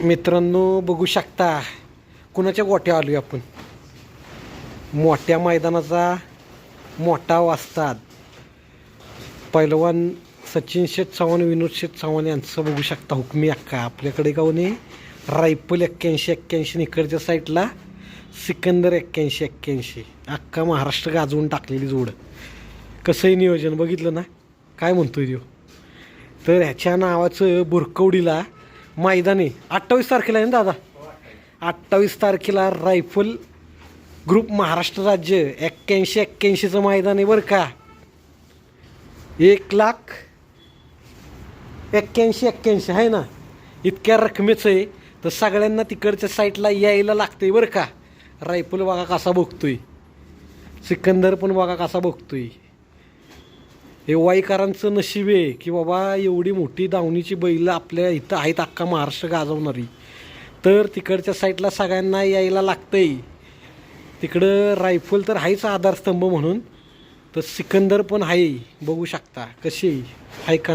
मित्रांनो बघू शकता. कुणाच्या गोट्या आलो आपण? मोठ्या मैदानाचा मोठा वाजतात पैलवान सचिन शेठ चव्हाण विनोद शेठ चव्हाण यांचं बघू शकता हुकमी अक्का आपल्याकडे गावने रायफल एक्क्याऐंशी एक्क्याऐंशी इकडच्या साईडला सिकंदर एक्क्याऐंशी एक्क्याऐंशी. अख्खा महाराष्ट्र गाजवून टाकलेली जोड. कसंही नियोजन बघितलं ना? काय म्हणतोय देऊ तर ह्याच्या नावाचं बुरकवडीला मैदानी. आहे अठ्ठावीस तारखेला आहे ना दादा? अठ्ठावीस तारखेला रायफल ग्रुप महाराष्ट्र राज्य एक्क्याऐंशी एक्क्याऐंशीचं मैदान आहे बरं का? एक लाख एक्क्याऐंशी एक्क्याऐंशी आहे ना? इतक्या रकमेचं आहे. तर सगळ्यांना तिकडच्या साईडला यायला लागतंय बरं का? रायफल बघा कसा बघतोय. सिकंदर पण बघा कसा बघतोय. हे वाईकारांचं नशीब आहे की बाबा एवढी मोठी दावणीची बैलं आपल्या इथं आहेत अख्खा महाराष्ट्र गाजवणारी. तर तिकडच्या साईडला सगळ्यांना यायला लागतंय. तिकडं रायफल तर आहेच आधारस्तंभ म्हणून तर सिकंदर पण आहे बघू शकता. कशी आहे? का